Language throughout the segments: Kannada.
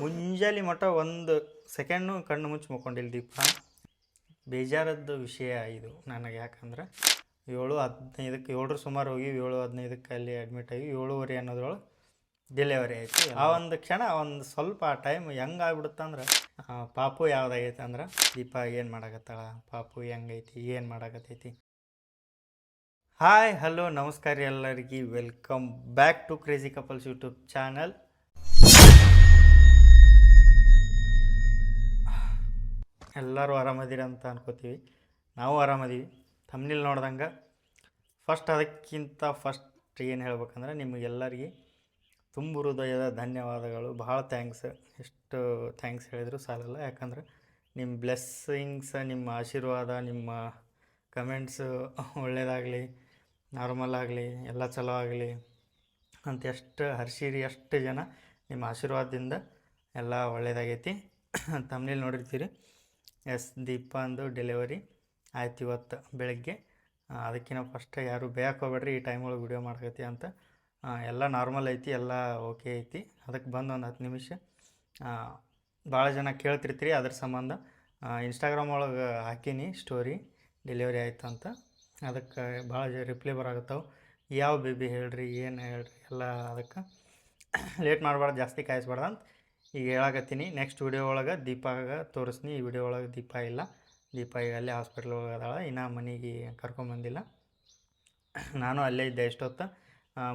ಮುಂಜಾನೆ ಮಟ್ಟ ಒಂದು ಸೆಕೆಂಡು ಕಣ್ಣು ಮುಚ್ಚಿ ಮುಕ್ಕೊಂಡಿಲ್ಲ ದೀಪ. ಬೇಜಾರದ್ದು ವಿಷಯ ಇದು ನನಗೆ ಯಾಕಂದ್ರೆ ಏಳು ಹದಿನೈದಕ್ಕೆ ಏಳರ ಸುಮಾರು ಹೋಗಿ ಏಳು ಹದಿನೈದಕ್ಕೆ ಅಲ್ಲಿ ಅಡ್ಮಿಟ್ ಆಗಿ ಏಳುವರೆ ಅನ್ನೋದ್ರೊಳಗೆ ಡೆಲಿವರಿ ಆಯಿತು. ಆ ಒಂದು ಕ್ಷಣ ಒಂದು ಸ್ವಲ್ಪ ಆ ಟೈಮ್ ಹೆಂಗೆ ಆಗ್ಬಿಡುತ್ತಂದ್ರೆ ಪಾಪು ಯಾವ್ದಾಗೈತೆ ಅಂದ್ರೆ, ದೀಪ ಏನು ಮಾಡಕತ್ತಾಳ? ಪಾಪು ಹೆಂಗೈತಿ? ಏನು ಮಾಡಕತ್ತೈತಿ? ಹಾಯ್ ಹಲೋ ನಮಸ್ಕಾರ ಎಲ್ಲರಿಗೆ. Welcome back to crazy couples YouTube channel ಎಲ್ಲರೂ ಆರಾಮದಿರ ಅಂತ ಅನ್ಕೋತೀವಿ. ನಾವು ಆರಾಮದೀವಿ. ತಮ್ಮನಿಲ್ ನೋಡ್ದಂಗೆ ಫಸ್ಟ್ ಅದಕ್ಕಿಂತ ಫಸ್ಟ್ ಏನು ಹೇಳ್ಬೇಕಂದ್ರೆ ನಿಮಗೆಲ್ಲರಿಗೆ ತುಂಬ ಹೃದಯದ ಧನ್ಯವಾದಗಳು. ಭಾಳ ಥ್ಯಾಂಕ್ಸ್ ಎಷ್ಟು ಥ್ಯಾಂಕ್ಸ್ ಹೇಳಿದ್ರು ಸಾಲಲ್ಲ. ಯಾಕಂದ್ರೆ ನಿಮ್ಮ ಬ್ಲೆಸ್ಸಿಂಗ್ಸ್ ನಿಮ್ಮ ಆಶೀರ್ವಾದ, ನಿಮ್ಮ ಕಮೆಂಟ್ಸು ಒಳ್ಳೆಯದಾಗಲಿ ನಾರ್ಮಲ್ ಆಗಲಿ, ಎಲ್ಲ ಚಲೋ ಆಗಲಿ ಅಂತ ಎಷ್ಟು ಹರ್ಷಿರಿ, ಎಷ್ಟು ಜನ ನಿಮ್ಮ ಆಶೀರ್ವಾದದಿಂದ ಎಲ್ಲ ಒಳ್ಳೆಯದಾಗೈತಿ ತಮ್ಮನೇಲಿ ನೋಡಿರ್ತೀರಿ. ಎಸ್ ದೀಪ ಅಂದು ಡೆಲಿವರಿ ಆಯ್ತು ಇವತ್ತು ಬೆಳಗ್ಗೆ. ಅದಕ್ಕಿಂತ ಫಸ್ಟ್ ಯಾರು ಬೇಯಕ್ಕೆ ಹೋಗ್ಬೇಡ್ರಿ, ಈ ಟೈಮ್ ಒಳಗೆ ವಿಡಿಯೋ ಮಾಡ್ಕೈತಿ ಅಂತ. ಎಲ್ಲ ನಾರ್ಮಲ್ ಐತಿ, ಎಲ್ಲ ಓಕೆ ಐತಿ. ಅದಕ್ಕೆ ಬಂದು ಒಂದು ಹತ್ತು ನಿಮಿಷ. ಭಾಳ ಜನ ಕೇಳ್ತಿರ್ತೀರಿ, ಅದ್ರ ಸಂಬಂಧ. ಇನ್ಸ್ಟಾಗ್ರಾಮ್ ಒಳಗೆ ಹಾಕೀನಿ ಸ್ಟೋರಿ ಡೆಲಿವರಿ ಆಯ್ತು ಅಂತ. ಅದಕ್ಕೆ ಭಾಳ ಜ ರಿಪ್ಲೈ ಬರಾಗತ್ತವು ಯಾವ ಬೇಬಿ ಹೇಳ್ರಿ, ಏನು ಹೇಳ್ರಿ, ಎಲ್ಲ ಅದಕ್ಕೆ ಲೇಟ್ ಮಾಡಬಾರ್ದು, ಜಾಸ್ತಿ ಕಾಯಿಸ್ಬಾರ್ದು ಅಂತ. ಈಗ ಹೇಳಕತ್ತೀನಿ. ನೆಕ್ಸ್ಟ್ ವಿಡಿಯೋ ಒಳಗೆ ದೀಪಾಗ ತೋರಿಸ್ನಿ ಈ ವಿಡಿಯೋ ಒಳಗೆ ದೀಪ ಇಲ್ಲ. ದೀಪ ಈಗ ಅಲ್ಲೇ ಹಾಸ್ಪಿಟ್ಲ್ ಒಳಗೆ ಅದಾಳ. ಇನ್ನೂ ಮನೆಗೆ ಕರ್ಕೊಂಬಂದಿಲ್ಲ ನಾನು ಅಲ್ಲೇ ಇದ್ದೆ ಎಷ್ಟೊತ್ತು?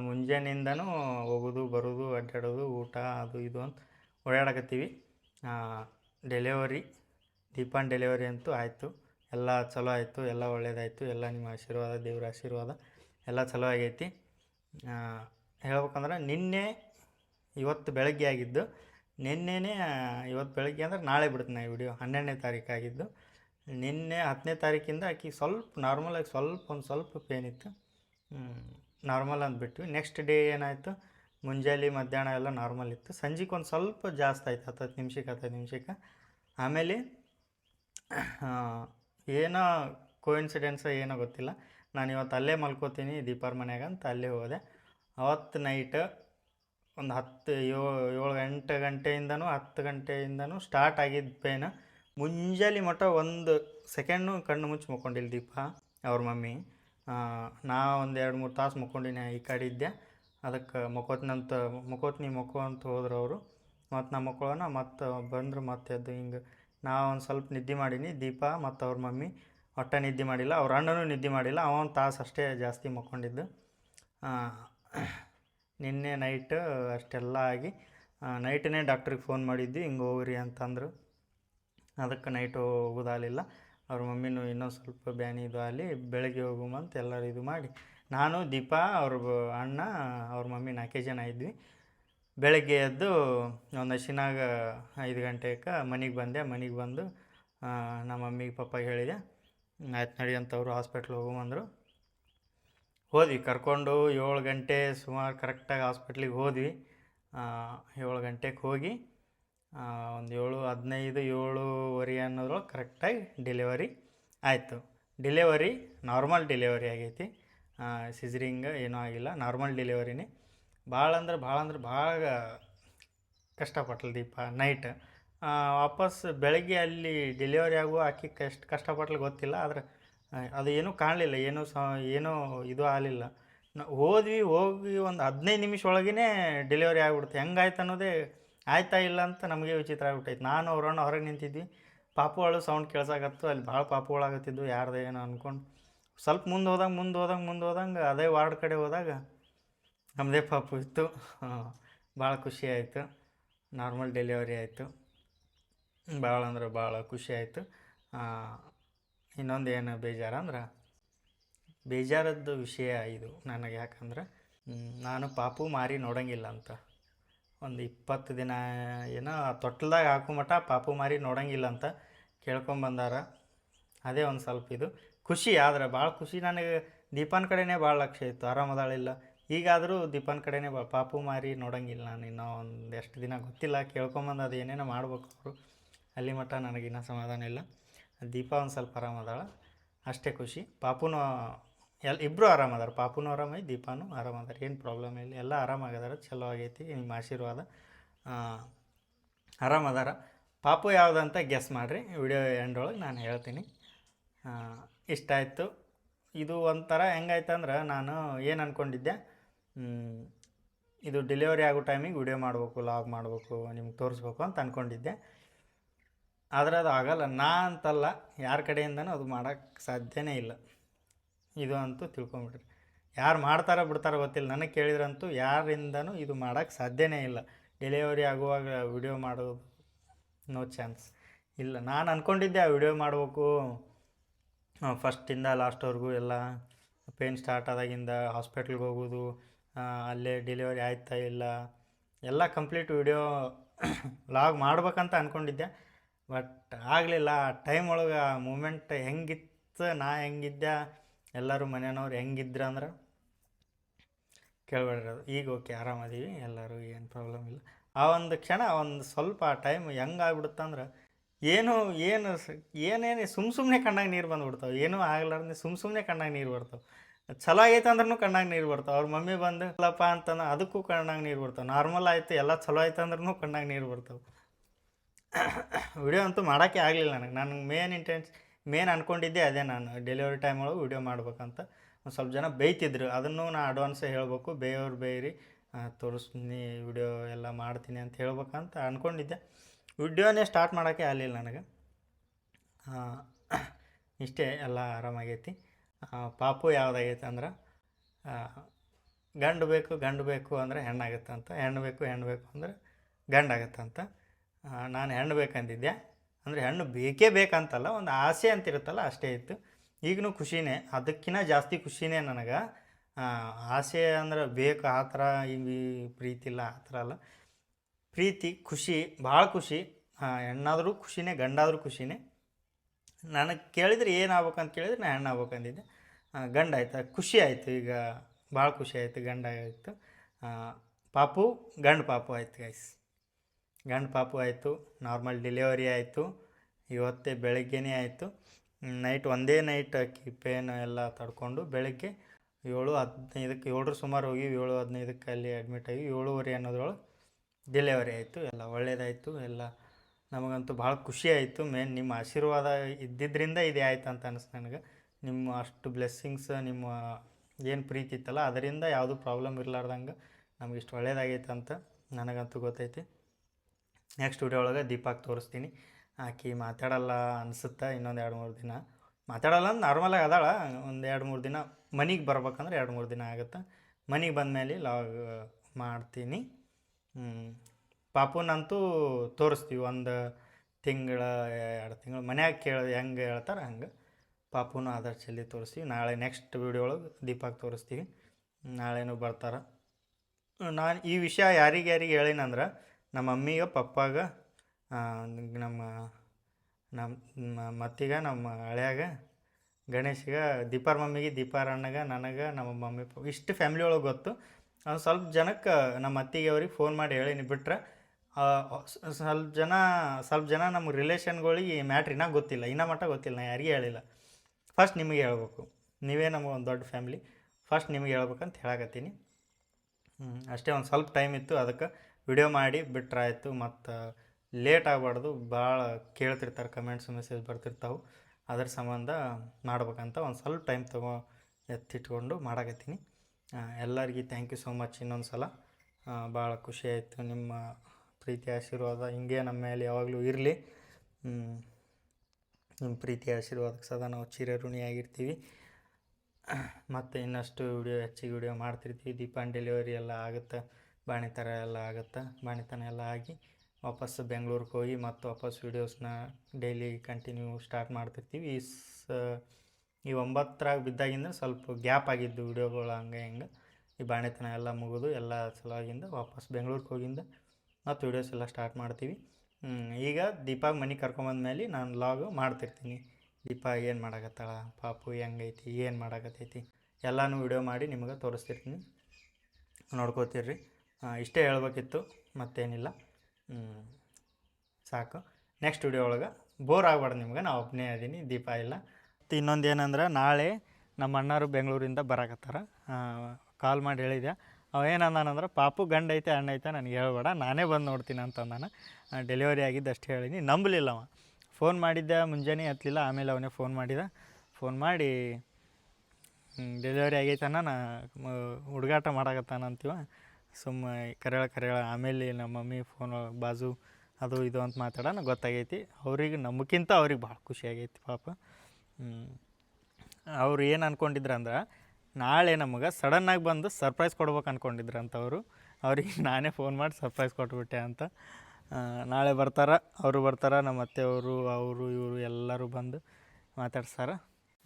ಮುಂಜಾನೆಯಿಂದನೂ ಹೋಗೋದು, ಬರೋದು, ಅಡ್ಡಾಡೋದು, ಊಟ, ಅದು ಇದು ಅಂತ ಓಡಾಡಕತ್ತೀವಿ. ಡೆಲಿವರಿ ದೀಪಾನ್ ಡೆಲಿವರಿ ಅಂತೂ ಆಯಿತು. ಎಲ್ಲ ಚಲೋ ಆಯಿತು. ಎಲ್ಲ ಒಳ್ಳೇದಾಯಿತು. ಎಲ್ಲ ನಿಮ್ಮ ಆಶೀರ್ವಾದ, ದೇವ್ರ ಆಶೀರ್ವಾದ ಎಲ್ಲ ಚಲೋ ಆಗೈತಿ. ಹೇಳ್ಬೇಕಂದ್ರೆ ನಿನ್ನೆ ಇವತ್ತು ಬೆಳಗ್ಗೆ ಆಗಿದ್ದು ನಿನ್ನೆನೇ ಇವತ್ತು ಬೆಳಗ್ಗೆ ಅಂದ್ರೆ ನಾಳೆ ಬಿಡ್ತೀನಿ ಈ ವಿಡಿಯೋ ಹನ್ನೆರಡನೇ ತಾರೀಕು ಆಗಿದ್ದು. ನಿನ್ನೆ ಹತ್ತನೇ ತಾರೀಕಿಂದ ಆಕೆ ಸ್ವಲ್ಪ ನಾರ್ಮಲಾಗಿ ಸ್ವಲ್ಪ ಒಂದು ಸ್ವಲ್ಪ ಪೇನ್ ಇತ್ತು. ನಾರ್ಮಲ್ ಅಂದ್ಬಿಟ್ವಿ. ನೆಕ್ಸ್ಟ್ ಡೇ ಏನಾಯಿತು? ಮುಂಜಾನೆ ಮಧ್ಯಾಹ್ನ ಎಲ್ಲ ನಾರ್ಮಲ್ ಇತ್ತು. ಸಂಜೆಗೆ ಒಂದು ಸ್ವಲ್ಪ ಜಾಸ್ತಿ ಆಯ್ತು ಹತ್ತು ಹತ್ತು ನಿಮಿಷಕ್ಕೆ ಹತ್ತು ನಿಮಿಷಕ್ಕೆ. ಆಮೇಲೆ ಏನೋ ಕೋಇನ್ಸಿಡೆನ್ಸ್ ಏನೋ ಗೊತ್ತಿಲ್ಲ. ನಾನು ಇವತ್ತು ಅಲ್ಲೇ ಮಲ್ಕೋತೀನಿ ದೀಪಾರ್ ಮನ್ಯಾಗ ಅಂತ ಅಲ್ಲೇ ಹೋದೆ. ಅವತ್ತು ನೈಟ್ ಒಂದು ಹತ್ತು ಏಳು ಎಂಟು ಗಂಟೆಯಿಂದನೂ ಹತ್ತು ಗಂಟೆಯಿಂದನೂ ಸ್ಟಾರ್ಟ್ ಆಗಿದ್ದ ಪೇನ ಮುಂಜಾನೆ ಮಟ್ಟ ಒಂದು ಸೆಕೆಂಡು ಕಣ್ಣು ಮುಚ್ಚಿ ಮಕ್ಕೊಂಡಿಲ್ಲ ದೀಪ, ಅವ್ರ ಮಮ್ಮಿ. ನಾ ಒಂದು ಎರಡು ಮೂರು ತಾಸು ಮಕ್ಕೊಂಡಿನಿ ಈ ಕಡೆ ಇದ್ದೆ. ಅದಕ್ಕೆ ಮಕ್ಕೋತ್ನಂತ ಮಕ್ಕೋತ್ನಿ ಮಕ್ಕೋ ಅಂತ ಹೋದ್ರು ಅವರು. ಮತ್ತು ನಾ ಮಕ್ಕಳನ್ನ ಮತ್ತು ಬಂದರು ಮತ್ತೆ ಅದು ಹಿಂಗೆ. ನಾ ಒಂದು ಸ್ವಲ್ಪ ನಿದ್ದೆ ಮಾಡೀನಿ, ದೀಪ ಮತ್ತು ಅವ್ರ ಮಮ್ಮಿ. ಒಟ್ಟ ನಿದ್ದೆ ಮಾಡಿಲ್ಲ, ಅವ್ರ ಅಣ್ಣನೂ ನಿದ್ದೆ ಮಾಡಿಲ್ಲ, ಅವನು ತಾಸು ಅಷ್ಟೇ ಜಾಸ್ತಿ ಮಕ್ಕೊಂಡಿದ್ದು. ನಿನ್ನೆ ನೈಟ್ ಅಷ್ಟೆಲ್ಲ ಆಗಿ ನೈಟನೇ ಡಾಕ್ಟ್ರಿಗೆ ಫೋನ್ ಮಾಡಿದ್ವಿ, ಹಿಂಗೆ ಹೋಗ್ರಿ ಅಂತಂದರು. ಅದಕ್ಕೆ ನೈಟು ಹೋಗೋದಾಗಲಿಲ್ಲ. ಅವ್ರ ಮಮ್ಮಿನೂ ಇನ್ನೊಂದು ಸ್ವಲ್ಪ ಬ್ಯಾನಿ ಇದು ಆಗಲಿ, ಬೆಳಗ್ಗೆ ಹೋಗುಮಂತ ಎಲ್ಲರೂ ಇದು ಮಾಡಿ, ನಾನು, ದೀಪಾ, ಅವ್ರ ಅಣ್ಣ, ಅವ್ರ ಮಮ್ಮಿ ನಾಲ್ಕೇ ಜನ ಇದ್ವಿ. ಬೆಳಗ್ಗೆ ಎದ್ದು ಒಂದು ಹಸಿನಾಗ ಐದು ಗಂಟೆಗೆ ಮನೆಗೆ ಬಂದೆ. ಮನೆಗೆ ಬಂದು ನಮ್ಮ ಮಮ್ಮಿಗೆ ಪಪ್ಪಾಗೆ ಹೇಳಿದೆ, ಆಯ್ತು ನಡಿ ಅಂತ ಅವರು ಹಾಸ್ಪಿಟ್ಲ್ ಹೋಗುಮಂದರು ಹೋದ್ವಿ. ಕರ್ಕೊಂಡು ಏಳು ಗಂಟೆ ಸುಮಾರು ಕರೆಕ್ಟಾಗಿ ಹಾಸ್ಪಿಟ್ಲಿಗೆ ಹೋದ್ವಿ. ಏಳು ಗಂಟೆಗೆ ಹೋಗಿ ಒಂದು ಏಳು, ಹದಿನೈದು, ಏಳುವರೆ ಅನ್ನೋದ್ರೊಳಗೆ ಕರೆಕ್ಟಾಗಿ ಡೆಲಿವರಿ ಆಯಿತು. ಡೆಲಿವರಿ ನಾರ್ಮಲ್ ಡೆಲಿವರಿ ಆಗೈತಿ. ಸಿಜರಿಂಗ್ ಏನೂ ಆಗಿಲ್ಲ. ನಾರ್ಮಲ್ ಡೆಲಿವರಿನೇ ಭಾಳ ಅಂದ್ರೆ ಭಾಳ ಅಂದ್ರೆ ಭಾಳ ಕಷ್ಟಪಟ್ಲು ದೀಪ ನೈಟ್ ವಾಪಸ್ ಬೆಳಗ್ಗೆ ಅಲ್ಲಿ ಡೆಲಿವರಿ ಆಗುವ ಆಕಿ ಕಷ್ಟ, ಕಷ್ಟಪಟ್ಲು ಗೊತ್ತಿಲ್ಲ. ಆದರೆ ಅದು ಏನೂ ಕಾಣಲಿಲ್ಲ, ಏನೂ ಸ, ಏನೂ ಇದು ಆಗಲಿಲ್ಲ. ಹೋದ್ವಿ, ಹೋಗಿ ಒಂದು ಹದಿನೈದು ನಿಮಿಷ ಒಳಗೇ ಡೆಲಿವರಿ ಆಗಿಬಿಡುತ್ತೆ ಹೆಂಗಾಯ್ತು ಅನ್ನೋದೇ ಆಯ್ತಾ ಇಲ್ಲ ಅಂತ ನಮಗೆ ವಿಚಿತ್ರ ಆಗ್ಬಿಟ್ಟೈತೆ. ನಾನು ಅವ್ರಣ್ಣ ಹೊರಗೆ ನಿಂತಿದ್ವಿ. ಪಾಪುಗಳು ಸೌಂಡ್ ಕೇಳ್ಸಾಕತ್ತು, ಅಲ್ಲಿ ಭಾಳ ಪಾಪುಗಳಾಗತ್ತಿದ್ವು, ಯಾರ್ದು ಏನೋ ಅಂದ್ಕೊಂಡು ಸ್ವಲ್ಪ ಮುಂದೆ ಹೋದಾಗ ಮುಂದೆ ಹೋದಾಗ, ಮುಂದೆ ಹೋದಂಗೆ, ಅದೇ ವಾರ್ಡ್ ಕಡೆ ಹೋದಾಗ ನಮ್ಮದೇ ಪಾಪು ಇತ್ತು. ಭಾಳ ಖುಷಿ ಆಯಿತು. ನಾರ್ಮಲ್ ಡೆಲಿವರಿ ಆಯಿತು. ಭಾಳ ಅಂದ್ರೆ ಭಾಳ ಖುಷಿ ಆಯಿತು. ಇನ್ನೊಂದು ಏನು ಬೇಜಾರಂದ್ರೆ ಬೇಜಾರದ್ದು ವಿಷಯ ಇದು ನನಗೆ ಯಾಕಂದ್ರೆ ನಾನು ಪಾಪು ಮಾರಿ ನೋಡಂಗಿಲ್ಲ ಅಂತ. ಒಂದು ಇಪ್ಪತ್ತು ದಿನ ಏನೋ ತೊಟ್ಲದಾಗ ಹಾಕೋ ಮಟ ಪಾಪು ಮಾರಿ ನೋಡಂಗಿಲ್ಲ ಅಂತ ಕೇಳ್ಕೊಂಬಂದಾರ ಅದೇ ಒಂದು ಸ್ವಲ್ಪ ಇದು. ಖುಷಿ ಆದ್ರೆ ಭಾಳ ಖುಷಿ ನನಗೆ. ದೀಪನ್ ಕಡೆನೇ ಭಾಳ ಲಕ್ಷ್ಯ ಇತ್ತು, ಆರಾಮದಾಳಿಲ್ಲ. ಈಗಾದರೂ ದೀಪನ್ ಕಡೆನೇ ಭಾಳ ಪಾಪು ಮಾರಿ ನೋಡಂಗಿಲ್ಲ ನಾನು ಇನ್ನೂ ಒಂದು ಎಷ್ಟು ದಿನ ಗೊತ್ತಿಲ್ಲ. ಕೇಳ್ಕೊಂಬಂದು ಅದು ಏನೇನೋ ಮಾಡ್ಬೇಕು ಅವರು. ಅಲ್ಲಿ ಮಟ್ಟ ನನಗಿನ್ನೂ ಸಮಾಧಾನ ಇಲ್ಲ. ದೀಪ ಒಂದು ಸ್ವಲ್ಪ ಆರಾಮದಾಳ ಅಷ್ಟೇ ಖುಷಿ. ಪಾಪುನೂ ಎಲ್ಲ ಇಬ್ಬರು ಆರಾಮದಾರ ಪಾಪುನೂ ಆರಾಮೈ ದೀಪಾನು ಆರಾಮದಾರ ಏನು ಪ್ರಾಬ್ಲಮ್ ಇಲ್ಲ. ಎಲ್ಲ ಆರಾಮಾಗದಾರ ಚಲೋ ಆಗೈತಿ. ನಿಮ್ಮ ಆಶೀರ್ವಾದ. ಆರಾಮದಾರ ಪಾಪು ಯಾವುದಂತ ಗೆಸ್ ಮಾಡಿರಿ. ವಿಡಿಯೋ ಎಂಡ್ ಒಳಗೆ ನಾನು ಹೇಳ್ತೀನಿ. ಇಷ್ಟ ಆಯಿತು. ಇದು ಒಂಥರ ಹೆಂಗಾಯ್ತಂದ್ರೆ ನಾನು ಏನು ಅಂದ್ಕೊಂಡಿದ್ದೆ ಇದು ಡೆಲಿವರಿ ಆಗೋ ಟೈಮಿಗೆ ವಿಡಿಯೋ ಮಾಡಬೇಕು ಲಾಗ್ ಮಾಡಬೇಕು, ನಿಮ್ಗೆ ತೋರಿಸ್ಬೇಕು ಅಂತ ಅಂದ್ಕೊಂಡಿದ್ದೆ ಆದರೆ ಅದು ಆಗಲ್ಲ. ನಾ ಅಂತಲ್ಲ, ಯಾರ ಕಡೆಯಿಂದನೂ ಅದು ಮಾಡೋಕ್ಕೆ ಸಾಧ್ಯನೇ ಇಲ್ಲ. ಇದು ಅಂತೂ ತಿಳ್ಕೊಂಬಿಡ್ರಿ. ಯಾರು ಮಾಡ್ತಾರೋ ಬಿಡ್ತಾರೋ ಗೊತ್ತಿಲ್ಲ. ನನಗೆ ಕೇಳಿದ್ರಂತೂ ಯಾರಿಂದನೂ ಇದು ಮಾಡೋಕ್ಕೆ ಸಾಧ್ಯನೇ ಇಲ್ಲ. ಡೆಲಿವರಿ ಆಗುವಾಗ ವಿಡಿಯೋ ಮಾಡೋದು ನೋ ಚಾನ್ಸ್. ಇಲ್ಲ, ನಾನು ಅಂದ್ಕೊಂಡಿದ್ದೆ ಆ ವಿಡಿಯೋ ಮಾಡಬೇಕು. ಫಸ್ಟಿಂದ ಲಾಸ್ಟ್ವರೆಗೂ ಎಲ್ಲ ಪೇನ್ ಸ್ಟಾರ್ಟ್ ಆದಾಗಿಂದ ಹಾಸ್ಪಿಟ್ಲ್ಗೆ ಹೋಗೋದು ಅಲ್ಲೇ ಡೆಲಿವರಿ ಆಯ್ತಾ ಇಲ್ಲ. ಎಲ್ಲ ಕಂಪ್ಲೀಟ್ ವಿಡಿಯೋ ಲಾಗ್ ಮಾಡ್ಬೇಕಂತ ಅಂದ್ಕೊಂಡಿದ್ದೆ ಬಟ್ ಆಗಲಿಲ್ಲ. ಆ ಟೈಮ್ ಒಳಗೆ ಆ ಮೂಮೆಂಟ್ ಹೆಂಗಿತ್ತು, ನಾ ಹೆಂಗಿದ್ದೆ, ಎಲ್ಲರೂ ಮನೆಯವ್ರು ಹೆಂಗಿದ್ರು ಅಂದ್ರೆ ಕೇಳಬೇಡ್ರಿ ಅದು. ಈಗ ಓಕೆ ಆರಾಮದೀವಿ ಎಲ್ಲರೂ ಏನು ಪ್ರಾಬ್ಲಮ್ ಇಲ್ಲ. ಆ ಒಂದು ಕ್ಷಣ ಒಂದು ಸ್ವಲ್ಪ ಆ ಟೈಮ್ ಹೆಂಗೆ ಆಗ್ಬಿಡುತ್ತೆ ಅಂದ್ರೆ ಏನು ಏನು ಏನೇನು ಸುಮ್ಮ ಸುಮ್ಮನೆ ಕಣ್ಣಾಗ ನೀರು ಬಂದ್ಬಿಡ್ತಾವೆ. ಏನೂ ಆಗಲಾರ್ದೆ ಸುಮ್ಮ ಸುಮ್ಮನೆ ಕಣ್ಣಾಗ ನೀರು ಬರ್ತಾವೆ. ಚಲೋ ಆಗೈತೆ ಅಂದ್ರೂ ಕಣ್ಣಾಗ ನೀರು ಬರ್ತಾವೆ. ಅವ್ರ ಮಮ್ಮಿ ಬಂದು, ಇಲ್ಲಪ್ಪ ಅಂತಂದ್ರೆ ಅದಕ್ಕೂ ಕಣ್ಣಾಗ ನೀರು ಬರ್ತಾವೆ. ನಾರ್ಮಲ್ ಆಯಿತು, ಎಲ್ಲ ಚಲೋ ಆಯ್ತು ಅಂದ್ರೂ ಕಣ್ಣಾಗ ನೀರು ಬರ್ತಾವೆ. ವಿಡಿಯೋ ಅಂತೂ ಮಾಡೋಕ್ಕೆ ಆಗಲಿಲ್ಲ ನನಗೆ. ನನಗೆ ಮೇನ್ ಇಂಟೆನ್ಸ್ ಮೇನ್ ಅಂದ್ಕೊಂಡಿದ್ದೆ ಅದೇ ನಾನು. ಡೆಲಿವರಿ ಟೈಮ್ ಒಳಗೆ ವಿಡಿಯೋ ಮಾಡ್ಬೇಕಂತ. ಒಂದು ಸ್ವಲ್ಪ ಜನ ಬೈತಿದ್ರು ಅದನ್ನು ನಾನು ಅಡ್ವಾನ್ಸೇ ಹೇಳಬೇಕು. ಬೇಯೋರು ಬೇಯ್ರಿ. ತೋರಿಸ್ತೀನಿ ವಿಡಿಯೋ ಎಲ್ಲ ಮಾಡ್ತೀನಿ ಅಂತ ಹೇಳ್ಬೇಕಂತ ಅಂದ್ಕೊಂಡಿದ್ದೆ ವಿಡಿಯೋನೇ ಸ್ಟಾರ್ಟ್ ಮಾಡೋಕ್ಕೆ ಆಗಲಿಲ್ಲ ನನಗೆ. ಇಷ್ಟೇ ಎಲ್ಲ ಆರಾಮಾಗೈತಿ. ಪಾಪು ಯಾವುದಾಗೈತೆ ಅಂದ್ರೆ ಗಂಡು ಬೇಕು ಗಂಡು ಬೇಕು ಅಂದರೆ ಹೆಣ್ಣಾಗತ್ತಂತ. ಹೆಣ್ಣು ಬೇಕು ಹೆಣ್ಣು ಬೇಕು ಅಂದರೆ ಆ, ನಾನು ಹೆಣ್ಣು ಬೇಕಂದಿದ್ದೆ ಅಂದರೆ ಹೆಣ್ಣು ಬೇಕೇ ಬೇಕಂತಲ್ಲ, ಒಂದು ಆಸೆ ಅಂತಿರುತ್ತಲ್ಲ, ಅಷ್ಟೇ ಇತ್ತು. ಈಗಲೂ ಖುಷಿನೇ ಅದಕ್ಕಿಂತ ಜಾಸ್ತಿ ಖುಷಿನೇ ನನಗೆ. ಆಸೆ ಅಂದ್ರೆ ಬೇಕು, ಆ ಥರ ಈಗ ಪ್ರೀತಿ ಇಲ್ಲ, ಆ ಥರ ಅಲ್ಲ. ಪ್ರೀತಿ, ಖುಷಿ, ಭಾಳ ಖುಷಿ. ಹೆಣ್ಣಾದರೂ ಖುಷಿನೇ, ಗಂಡಾದರೂ ಖುಷಿನೇ. ನನಗೆ ಕೇಳಿದ್ರೆ ಏನು ಆಗ್ಬೇಕಂತ ಕೇಳಿದ್ರೆ ನಾನು ಹೆಣ್ಣು ಆಗ್ಬೇಕಂದಿದ್ದೆ ಗಂಡ ಆಯ್ತು? ಖುಷಿ ಆಯಿತು, ಈಗ ಭಾಳ ಖುಷಿ ಆಯಿತು, ಗಂಡ ಆಯಿತು. ಪಾಪು, ಗಂಡು ಪಾಪು ಆಯ್ತು ಗೈಸ್ ಗಂಡು ಪಾಪು ಆಯಿತು ನಾರ್ಮಲ್ ಡಿಲಿವರಿ ಆಯಿತು, ಇವತ್ತೇ ಬೆಳಗ್ಗೆನೇ ಆಯಿತು. ನೈಟ್ ಒಂದೇ ನೈಟ್ ಆಕಿ ಪೇನ್ ಎಲ್ಲ ತಡ್ಕೊಂಡು ಬೆಳಗ್ಗೆ ಏಳು ಹದಿನೈದಕ್ಕೆ, ಏಳರ ಸುಮಾರು ಹೋಗಿ ಏಳು ಹದಿನೈದಕ್ಕೆ ಅಲ್ಲಿ ಅಡ್ಮಿಟ್ ಆಗಿ ಏಳುವರೆ ಅನ್ನೋದ್ರೊಳಗೆ ಡೆಲಿವರಿ ಆಯಿತು. ಎಲ್ಲ ಒಳ್ಳೇದಾಯಿತು, ಎಲ್ಲ ನಮಗಂತೂ ಭಾಳ ಖುಷಿ ಆಯಿತು. ಮೇನ್ ನಿಮ್ಮ ಆಶೀರ್ವಾದ ಇದ್ದಿದ್ದರಿಂದ ಇದೇ ಆಯ್ತು ಅಂತ ಅನಿಸ್ತು ನನಗೆ. ನಿಮ್ಮ ಅಷ್ಟು ಬ್ಲೆಸ್ಸಿಂಗ್ಸ್ ನಿಮ್ಮ ಏನು ಪ್ರೀತಿ ಇತ್ತಲ್ಲ, ಅದರಿಂದ ಯಾವುದೂ ಪ್ರಾಬ್ಲಮ್ ಇರಲಾರ್ದಂಗೆ ನಮಗಿಷ್ಟು ಒಳ್ಳೇದಾಗೈತೆ ಅಂತ ನನಗಂತೂ ಗೊತ್ತೈತಿ. ನೆಕ್ಸ್ಟ್ ವಿಡಿಯೋ ಒಳಗೆ ದೀಪಾಕ್ ತೋರಿಸ್ತೀನಿ. ಆಕಿ ಮಾತಾಡಲ್ಲ ಅನಿಸುತ್ತೆ ಇನ್ನೊಂದು ಎರಡು ಮೂರು ದಿನ. ಮಾತಾಡಲ್ಲ ಅಂದ್ರೆ ನಾರ್ಮಲಾಗಿ ಅದಾಳ, ಒಂದು ಎರಡು ಮೂರು ದಿನ. ಮನೆಗೆ ಬರ್ಬೇಕಂದ್ರೆ ಎರಡು ಮೂರು ದಿನ ಆಗುತ್ತೆ. ಮನೆಗೆ ಬಂದಮೇಲೆ ಲಾಗ್ ಮಾಡ್ತೀನಿ. ಪಾಪುನಂತೂ ತೋರಿಸ್ತೀವಿ. ಒಂದು ತಿಂಗಳ, ಎರಡು ತಿಂಗಳು, ಮನ್ಯಾಗ ಕೇಳ, ಹೆಂಗೆ ಹೇಳ್ತಾರೆ ಹಂಗೆ. ಪಾಪುನೂ ಆದಷ್ಟು ಚೆಲ್ಲಿ ತೋರಿಸ್ತೀವಿ. ನಾಳೆ ನೆಕ್ಸ್ಟ್ ವಿಡಿಯೋ ಒಳಗೆ ದೀಪಾಕ್ ತೋರಿಸ್ತೀವಿ. ನಾಳೆನೂ ಬರ್ತಾರೆ. ನಾನು ಈ ವಿಷಯ ಯಾರಿಗೆ ಯಾರಿಗೆ ಹೇಳಿನಂದ್ರೆ ನಮ್ಮ ಮಮ್ಮಿಗೆ ಪಪ್ಪಾಗ ನಮ್ಮ ನಮ್ಮ ಮತ್ತಿಗ, ನಮ್ಮ ಹಳ್ಯಾಗ, ಗಣೇಶಿಗೆ, ದೀಪಾರ ಮಮ್ಮಿಗೆ, ದೀಪಾರ ಅಣ್ಣಗ, ನನಗೆ, ನಮ್ಮ ಮಮ್ಮಿ ಇಷ್ಟು ಫ್ಯಾಮ್ಲಿ ಒಳಗೆ ಗೊತ್ತು. ಒಂದು ಸ್ವಲ್ಪ ಜನಕ್ಕೆ ನಮ್ಮ ಅತ್ತಿಗೆ ಅವ್ರಿಗೆ ಫೋನ್ ಮಾಡಿ ಹೇಳೀನಿ ಬಿಟ್ರೆ ಸ್ವಲ್ಪ ಜನ ಸ್ವಲ್ಪ ಜನ ನಮ್ಮ ರಿಲೇಷನ್ಗಳಿಗೆ ಮ್ಯಾಟ್ರ್ ಇನ್ನೂ ಗೊತ್ತಿಲ್ಲ, ಇನ್ನೂ ಮಟ್ಟ ಗೊತ್ತಿಲ್ಲ, ನಾ ಯಾರಿಗೂ ಹೇಳಿಲ್ಲ. ಫಸ್ಟ್ ನಿಮಗೆ ಹೇಳ್ಬೇಕು. ನೀವೇ ನಮಗೆ ಒಂದು ದೊಡ್ಡ ಫ್ಯಾಮ್ಲಿ ಫಸ್ಟ್ ನಿಮಗೆ ಹೇಳ್ಬೇಕಂತ ಹೇಳಕತ್ತೀನಿ. ಅಷ್ಟೇ, ಒಂದು ಸ್ವಲ್ಪ ಟೈಮ್ ಇತ್ತು, ಅದಕ್ಕೆ ವಿಡಿಯೋ ಮಾಡಿ ಬಿಟ್ರಾಯ್ತು. ಮತ್ತು, ಲೇಟ್ ಆಗಬಾರ್ದು. ಭಾಳ ಕೇಳ್ತಿರ್ತಾರೆ, ಕಮೆಂಟ್ಸ್, ಮೆಸೇಜ್ ಬರ್ತಿರ್ತಾವೆ. ಅದ್ರ ಸಂಬಂಧ ಮಾಡ್ಬೇಕಂತ ಒಂದು ಸ್ವಲ್ಪ ಟೈಮ್ ತಗೋ ಎತ್ತಿಟ್ಕೊಂಡು ಮಾಡಾಕತ್ತೀನಿ. ಎಲ್ಲರಿಗೆ ಥ್ಯಾಂಕ್ ಯು ಸೋ ಮಚ್ ಇನ್ನೊಂದು ಸಲ ಭಾಳ ಖುಷಿ ಆಯಿತು. ನಿಮ್ಮ ಪ್ರೀತಿ, ಆಶೀರ್ವಾದ ಹಿಂಗೆ ನಮ್ಮ ಮೇಲೆ ಯಾವಾಗಲೂ ಇರಲಿ. ನಿಮ್ಮ ಪ್ರೀತಿ ಆಶೀರ್ವಾದಕ್ಕೆ ಸದಾ ನಾವು ಚಿರಋಣಿಯಾಗಿರ್ತೀವಿ ಮತ್ತು ಇನ್ನಷ್ಟು ವಿಡಿಯೋ, ಹೆಚ್ಚಿಗೆ ವಿಡಿಯೋ ಮಾಡ್ತಿರ್ತೀವಿ. ದೀಪಾನ್ ಡೆಲಿವರಿ ಎಲ್ಲ ಆಗುತ್ತೆ. ಬಾಣಿತರ ಎಲ್ಲ ಆಗುತ್ತೆ? ಬಾಣಿತನ ಎಲ್ಲ ಆಗಿ ವಾಪಸ್ ಬೆಂಗ್ಳೂರಿಗೆ ಹೋಗಿ ಮತ್ತು ವಾಪಸ್ ವೀಡಿಯೋಸ್ನ ಡೈಲಿ ಕಂಟಿನ್ಯೂ ಸ್ಟಾರ್ಟ್ ಮಾಡ್ತಿರ್ತೀವಿ. ಈ ಸ ಈ ಒಂಬತ್ತರಾಗ ಬಿದ್ದಾಗಿಂದ ಸ್ವಲ್ಪ ಗ್ಯಾಪ್ ಆಗಿದ್ದು ವೀಡಿಯೋಗಳು ಹಂಗೆ ಹಿಂಗೆ. ಈ ಬಾಣಿತನ ಎಲ್ಲ ಮುಗಿದು ಎಲ್ಲ ಸಲುವಾಗಿಂದ ವಾಪಸ್ ಬೆಂಗ್ಳೂರಿಗೆ ಹೋಗಿಂದ ಮತ್ತು ವೀಡಿಯೋಸ್ ಎಲ್ಲ ಸ್ಟಾರ್ಟ್ ಮಾಡ್ತೀವಿ. ಈಗ ದೀಪಾಗ ಮನೆಗೆ ಕರ್ಕೊಂಬಂದ್ಮೇಲೆ ನಾನು ಲಾಗ್ ಮಾಡ್ತಿರ್ತೀನಿ. ದೀಪ ಏನು ಮಾಡಕತ್ತಾಳ? ಪಾಪು ಹೆಂಗೈತಿ? ಏನು ಮಾಡಾಕತ್ತೈತಿ? ಎಲ್ಲನೂ ವಿಡಿಯೋ ಮಾಡಿ ನಿಮಗೆ ತೋರಿಸ್ತಿರ್ತೀನಿ. ನೋಡ್ಕೋತೀರ್ರಿ. ಆ, ಇಷ್ಟೇ ಹೇಳ್ಬೇಕಿತ್ತು, ಮತ್ತೇನಿಲ್ಲ. ಸಾಕು. ನೆಕ್ಸ್ಟ್ ವಿಡಿಯೋ ಒಳಗೆ ಬೋರ್ ಆಗ್ಬಾರ್ದು ನಿಮ್ಗೆ, ನಾ ಒಬ್ಬನೇ ಅದೀನಿ ದೀಪ ಇಲ್ಲ. ಮತ್ತು ಇನ್ನೊಂದು ಏನಂದ್ರೆ, ನಾಳೆ ನಮ್ಮ ಅಣ್ಣರು ಬೆಂಗಳೂರಿಂದ ಬರಾಕತ್ತಾರ. ಕಾಲ್ ಮಾಡಿ ಹೇಳಿದೆ ಅವ ಏನಂದಾನಂದ್ರೆ, ಪಾಪು ಗಂಡ ಐತೆ, ಅಣ್ಣ ಐತೆ, ನನಗೆ ಹೇಳ್ಬೇಡ, ನಾನೇ ಬಂದು ನೋಡ್ತೀನಿ ಅಂತ ಅಂದಾನ ಡೆಲಿವರಿ ಆಗಿದ್ದು ಅಷ್ಟೇ ಹೇಳಿನಿ. ನಂಬಲಿಲ್ಲ ಅವ. ಫೋನ್ ಮಾಡಿದ್ದೆ ಮುಂಜಾನೆ ಹತ್ತಲಿಲ್ಲ ಆಮೇಲೆ ಅವನೇ ಫೋನ್ ಮಾಡಿದ. ಫೋನ್ ಮಾಡಿ ಡೆಲಿವರಿ ಆಗೈತನ, ನಾ ಹುಡುಗಾಟ ಮಾಡಾಕತ್ತಾನ ಅಂತೀವ. ಸುಮ್ಮ ಕರೆಳ ಕರೆಳ ಆಮೇಲೆ ನಮ್ಮ ಮಮ್ಮಿ ಫೋನ್ ಬಾಜು, ಅದು ಇದು ಅಂತ ಮಾತಾಡೋಣ, ಗೊತ್ತಾಗೈತಿ. ಅವ್ರಿಗೆ ನಮಗಿಂತ ಅವ್ರಿಗೆ ಭಾಳ ಖುಷಿ ಆಗೈತಿ ಪಾಪ. ಅವ್ರು ಏನು ಅಂದ್ಕೊಂಡಿದ್ರು ಅಂದ್ರೆ, ನಾಳೆ ನಮಗೆ ಸಡನ್ನಾಗಿ ಬಂದು ಸರ್ಪ್ರೈಸ್ ಕೊಡ್ಬೇಕು ಅಂದ್ಕೊಂಡಿದ್ರು ಅಂತ ಅವರು. ಅವ್ರಿಗೆ ನಾನೇ ಫೋನ್ ಮಾಡಿ ಸರ್ಪ್ರೈಸ್ ಕೊಟ್ಬಿಟ್ಟೆ ಅಂತ. ನಾಳೆ ಬರ್ತಾರ, ಅವರು ಬರ್ತಾರ, ನಮ್ಮ ಅತ್ತೆಯವರು, ಅವರು, ಇವರು ಎಲ್ಲರೂ ಬಂದು ಮಾತಾಡ್ಸಾರ.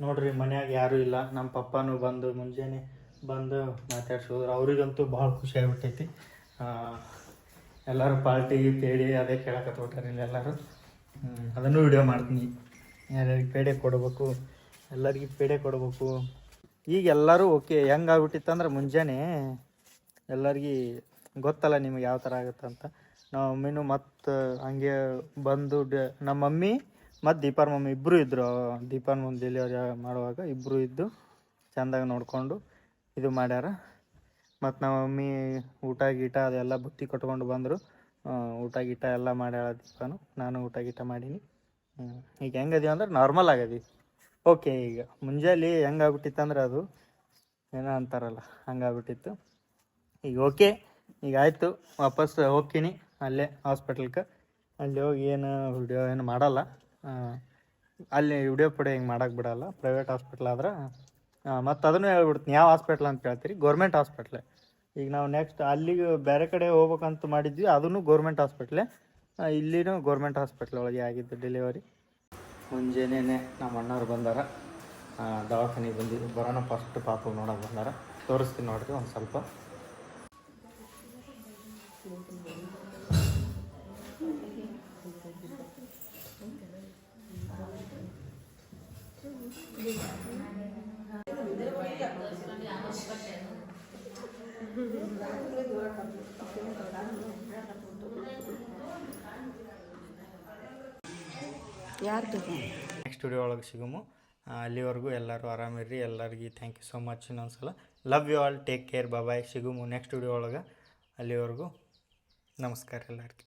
ನೋಡ್ರಿ, ಮನ್ಯಾಗ ಯಾರೂ ಇಲ್ಲ, ನಮ್ಮ ಪಪ್ಪನೂ ಬಂದು ಮುಂಜಾನೆ ಬಂದು ಮಾತಾಡ್ಸೋದ್ರು ಅವ್ರಿಗಂತೂ ಭಾಳ ಖುಷಿ ಆಗ್ಬಿಟ್ಟೈತಿ. ಎಲ್ಲರೂ ಪಾರ್ಟಿ ಪೇಡಿ ಅದೇ ಕೇಳಕತ್ಬಿಟ್ಟಾರೆ ಇಲ್ಲಿ ಎಲ್ಲರೂ ಅದನ್ನು ವಿಡಿಯೋ ಮಾಡ್ತೀನಿ. ಯಾರ್ಯಾರಿಗೆ ಪೇಡೆ ಕೊಡಬೇಕು, ಎಲ್ಲರಿಗೆ ಪೇಡೆ ಕೊಡಬೇಕು. ಈಗ ಎಲ್ಲರೂ ಓಕೆ ಹೆಂಗೆ ಆಗ್ಬಿಟ್ಟಿತ್ತಂದ್ರೆ ಮುಂಜಾನೆ ಎಲ್ಲರಿಗೆ ಗೊತ್ತಲ್ಲ ನಿಮಗೆ ಯಾವ ಥರ ಆಗುತ್ತೆ ಅಂತ. ನಮ್ಮ ಮಮ್ಮಿನೂ ಮತ್ತು ಹಂಗೆ ಬಂದು ನಮ್ಮ ಮಮ್ಮಿ ಮತ್ತು ದೀಪಾರ್ ಮಮ್ಮಿ ಇಬ್ಬರು ಇದ್ದರು ದೀಪಾನ್ ಮಮ್ಮಿ ಡೆಲಿವರಿ ಮಾಡುವಾಗ ಇಬ್ಬರು ಇದ್ದು ಚೆಂದಾಗಿ ನೋಡಿಕೊಂಡು ಇದು ಮಾಡ್ಯಾರ. ಮತ್ತು ನಮ್ಮ ಮಮ್ಮಿ ಊಟ ಗೀಟ ಅದೆಲ್ಲ ಬುತ್ತಿ ಕಟ್ಕೊಂಡು ಬಂದರು. ಊಟ ಗೀಟ ಎಲ್ಲ ಮಾಡ್ಯಾಳ ದೀಪಾನು. ನಾನು ಊಟ ಗೀಟ ಮಾಡೀನಿ. ಈಗ ಹೆಂಗದೀವಿ ಅಂದ್ರೆ ನಾರ್ಮಲ್ ಆಗದಿ. ಓಕೆ ಈಗ ಮುಂಜಾನೆ ಹೆಂಗಾಗ್ಬಿಟ್ಟಿತ್ತು ಅಂದ್ರೆ ಅದು ಏನೋ ಅಂತಾರಲ್ಲ ಹಂಗಾಗ್ಬಿಟ್ಟಿತ್ತು ಈಗ ಓಕೆ ಈಗ ಆಯಿತು. ವಾಪಸ್ ಹೋಗ್ತೀನಿ ಅಲ್ಲೇ ಹಾಸ್ಪಿಟ್ಲ್ಗೆ ಅಲ್ಲಿ ಹೋಗಿ ಏನು ವಿಡಿಯೋ ಏನು ಮಾಡಲ್ಲ. ಅಲ್ಲಿ ವಿಡಿಯೋ ಪಡೆ ಹಿಂಗೆ ಮಾಡಕ್ಕೆ ಬಿಡಲ್ಲ. ಪ್ರೈವೇಟ್ ಹಾಸ್ಪಿಟ್ಲ್ ಆದ್ರೆ ಮತ್ತು ಅದನ್ನು ಹೇಳ್ಬಿಡ್ತೀನಿ. ಯಾವ ಹಾಸ್ಪಿಟ್ಲ್ ಅಂತ ಕೇಳ್ತೀರಿ? ಗೌರ್ಮೆಂಟ್ ಹಾಸ್ಪಿಟ್ಲೆ ಈಗ ನಾವು ನೆಕ್ಸ್ಟ್ ಅಲ್ಲಿಗೆ ಬೇರೆ ಕಡೆ ಹೋಗ್ಬೇಕಂತ ಮಾಡಿದ್ವಿ ಅದನ್ನು ಗೌರ್ಮೆಂಟ್ ಹಾಸ್ಪಿಟ್ಲೆ ಇಲ್ಲಿನೂ ಗೌರ್ಮೆಂಟ್ ಹಾಸ್ಪಿಟ್ಲ್ ಒಳಗೆ ಆಗಿದ್ದು ಡೆಲಿವರಿ ಮುಂಜಾನೆ ನಮ್ಮ ಅಣ್ಣವ್ರು ಬಂದಾರ. ದವಾಖಾನೆಗೆ ಬಂದಿದ್ದು ಬರೋಣ ಫಸ್ಟ್ ಪಾಪ ನೋಡೋಕೆ ಬಂದಾರ. ತೋರಿಸ್ತೀನಿ ನೋಡ್ರಿ ಒಂದು ಸ್ವಲ್ಪ. ಯಾರ್ದು? ನೆಕ್ಸ್ಟ್ ವಿಡಿಯೋ ಒಳಗೆ ಸಿಗಮು. ಅಲ್ಲಿವರೆಗೂ ಎಲ್ಲರೂ ಆರಾಮಿರ್ರಿ ಎಲ್ಲರಿಗೆ ಥ್ಯಾಂಕ್ ಯು ಸೋ ಮಚ್ ಇನ್ನೊಂದ್ಸಲ. Love you all take care bye ಸಿಗುಮು next video ಒಳಗೆ. ಅಲ್ಲಿವರೆಗೂ ನಮಸ್ಕಾರ ಎಲ್ಲರಿಗೆ.